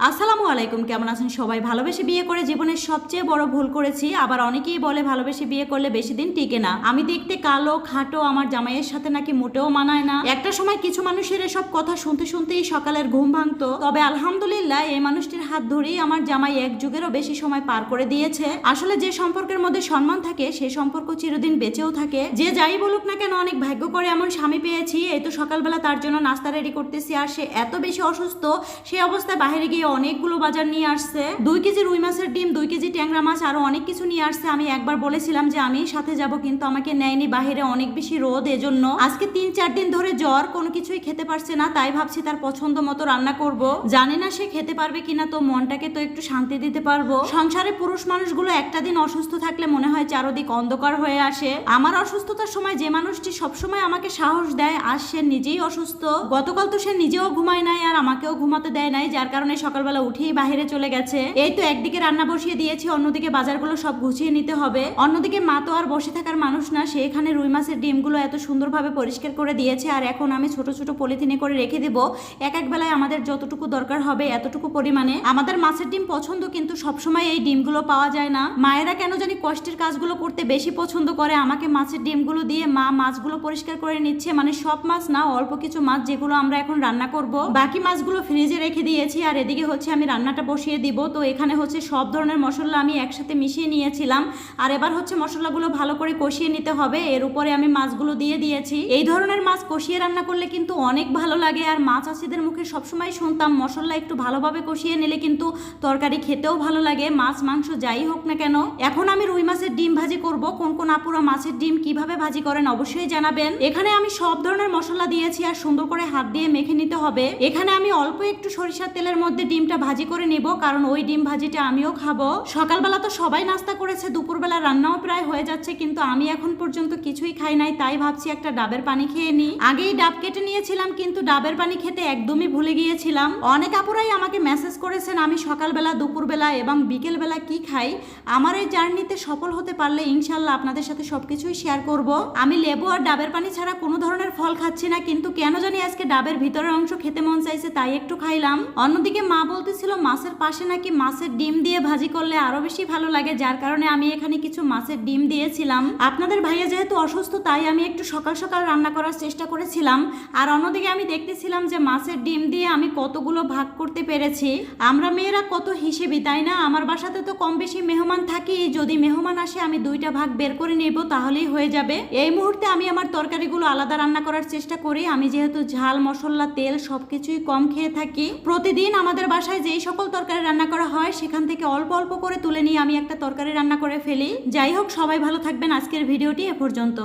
আসসালামু আলাইকুম, কেমন আছেন সবাই? ভালোবেসে বিয়ে করে জীবনের সবচেয়ে বড় ভুল করেছি। আবার অনেকেই বলে ভালোবেসে বিয়ে করলে বেশি দিন টিকে না। আমি দেখতে কালো, খাটো, আমার জামাইয়ের সাথে নাকি মোটেও মানায় না। একটা সময় কিছু মানুষের এসব কথা শুনতে শুনতেই সকালের ঘুম ভাঙতো। তবে আলহামদুলিল্লাহ, এই মানুষটির হাত ধরেই আমার জামাই এক যুগেরও বেশি সময় পার করে দিয়েছে। আসলে যে সম্পর্কের মধ্যে সম্মান থাকে সেই সম্পর্ক চিরদিন বেঁচেও থাকে। যে যাই বলুক না কেন, অনেক ভাগ্য করে এমন স্বামী পেয়েছি। এই তো সকালবেলা তার জন্য নাস্তা রেডি করতেছি, আর সে এত বেশি অসুস্থ সেই অবস্থায় বাইরে গিয়ে অনেকগুলো বাজার নিয়ে আসছে। দুই কেজি রুই মাছের ডিম, দুই কেজি ট্যাংরা মাছ, আরও অনেক কিছু নিয়ে আসছে। আমি একবার বলেছিলাম যে আমি সাথে যাব, কিন্তু আমাকে নেয়নি। বাইরে অনেক বেশি রোদ, এজন্য আজকে তিন চার দিন ধরে জ্বর, কোনো কিছুই খেতে পারছে না, তাই ভাবছি তার পছন্দ মতো রান্না করব। জানি না সে খেতে পারবে কিনা, তো মনটাকে তো একটু শান্তি দিতে পারব। সংসারে পুরুষ মানুষগুলো একটা দিন অসুস্থ থাকলে মনে হয় চারদিক অন্ধকার হয়ে আসে। আমার অসুস্থতার সময় যে মানুষটি সবসময় আমাকে সাহস দেয়, আর সে নিজেই অসুস্থ। গতকাল তো সে নিজেও ঘুমায় নাই, আর আমাকেও ঘুমাতে দেয় নাই, যার কারণে সকালবেলা উঠেই বাইরে চলে গেছে। এই তো একদিকে রান্না বসিয়ে দিয়েছি, অন্যদিকে বাজারগুলো সব গুছিয়ে নিতে হবে। অন্যদিকে মা তো আর বসে থাকার মানুষ না, সে এখানে রুই মাছের ডিমগুলো এত সুন্দরভাবে পরিষ্কার করে দিয়েছে, আর এখন আমি ছোট ছোট পলিথিনে করে রেখে দেবো। এক এক বেলায় আমাদের যতটুকু দরকার হবে এতটুকু পরিমাণে। আমাদের মাছের ডিম পছন্দ কিন্তু সবসময় এই ডিমগুলো পাওয়া যায় না। মায়েরা কেন জানি কষ্টের কাজগুলো করতে বেশি পছন্দ করে। আমাকে মাছের ডিমগুলো দিয়ে মা মাছগুলো পরিষ্কার করে নিচ্ছে মানে সব মাছ না, অল্প কিছু মাছ যেগুলো আমরা এখন রান্না করব। বাকি মাছগুলো ফ্রিজে রেখে দিয়েছি, আর এদিকে হচ্ছে আমি রান্নাটা বসিয়ে দিব। তো এখানে হচ্ছে সব ধরনের মশলা আমি একসাথে মিশিয়ে নিয়েছিলাম। আর এবার হচ্ছে মশলাগুলো ভালো করে কষিয়ে নিতে হবে। এর উপরে আমি মাছগুলো দিয়ে দিয়েছি। এই ধরনের মাছ কষিয়ে রান্না করলে কিন্তু অনেক ভালো লাগে। আর মাছ চাষিদের মুখে সবসময় শুনতাম, মশলা একটু ভালোভাবে কষিয়ে নিলে কিন্তু তরকারি খেতেও ভালো লাগে। মাছ, মাংস যাই হোক না কেন, এখন আমি রুই মাছের ডিম ভাজি করব। কোন কোন আপুরা মাছের ডিম কীভাবে ভাজি করেন অবশ্যই জানাবেন। এখানে আমি সব ধরনের মশলা দিয়েছি আর সুন্দর করে হাত দিয়ে মেখে নিতে হবে। এখানে আমি অল্প একটু সরিষার তেলের মধ্যে ডিমটা ভাজি করে নিব, কারণ ওই ডিম ভাজিটা আমিও খাব। সকালবেলা তো সবাই নাস্তা করেছে, দুপুরবেলা রান্নাও প্রায় হয়ে যাচ্ছে, কিন্তু আমি এখন পর্যন্ত কিছুই খাই নাই, তাই ভাবছি একটা ডাবের পানি খেয়ে নিই আগেই ডাব কেটে নিয়েছিলাম, কিন্তু ডাবের পানি খেতে একদমই ভুলে গিয়েছিলাম। অনেক আপুরাই আমাকে মেসেজ করেছেন, আমি সকালবেলা, দুপুরবেলা এবং বিকেলবেলা কি খাই। আমার এই জার্নিতে সফল হতে পারলে ইনশাল্লাহ আপনাদের সাথে সবকিছুই শেয়ার করব। আমি লেবু আর ডাবের পানি ছাড়া কোনো ধরনের ফল খাচ্ছি না, কিন্তু কেন জানি আজকে ডাবের ভিতরের অংশ খেতে মন চাইছে, তাই একটু খাইলাম। অন্যদিকে মা বলতেছিল মাছের পাশে নাকি মাছের ডিম দিয়ে ভাজি করলে আরও বেশি ভালো লাগে, যার কারণে আমি এখানে কিছু মাছের ডিম দিয়েছিলাম। আপনাদের ভাইয়া যেহেতু অসুস্থ, তাই আমি একটু সকাল সকাল রান্না করার চেষ্টা করেছিলাম। আর অন্যদিকে আমি দেখতেছিলাম যে মাছের ডিম দিয়ে আমি কতগুলো ভাগ করতে পেরেছি। আমরা মেয়েরা কত হিসেবি, তাই না? আমার বাসাতে তো কম বেশি মেহমান থাকি, যদি মেহমান আসে আমি দুইটা ভাগ বের করে নেব, তাহলেই হয়ে যাবে। এই মুহূর্তে আমি আমার তরকারিগুলো আলাদা রান্না করার চেষ্টা করি। আমি যেহেতু ঝাল, মশলা, তেল সবকিছুই কম খেয়ে থাকি। প্রতিদিন আমাদের বাসায় যেই সকল তরকারি রান্না করা হয়, সেখান থেকে অল্প অল্প করে তুলে নিয়ে আমি একটা তরকারি রান্না করে ফেলি। যাই হোক, সবাই ভালো থাকবেন। আজকের ভিডিওটি এ পর্যন্ত।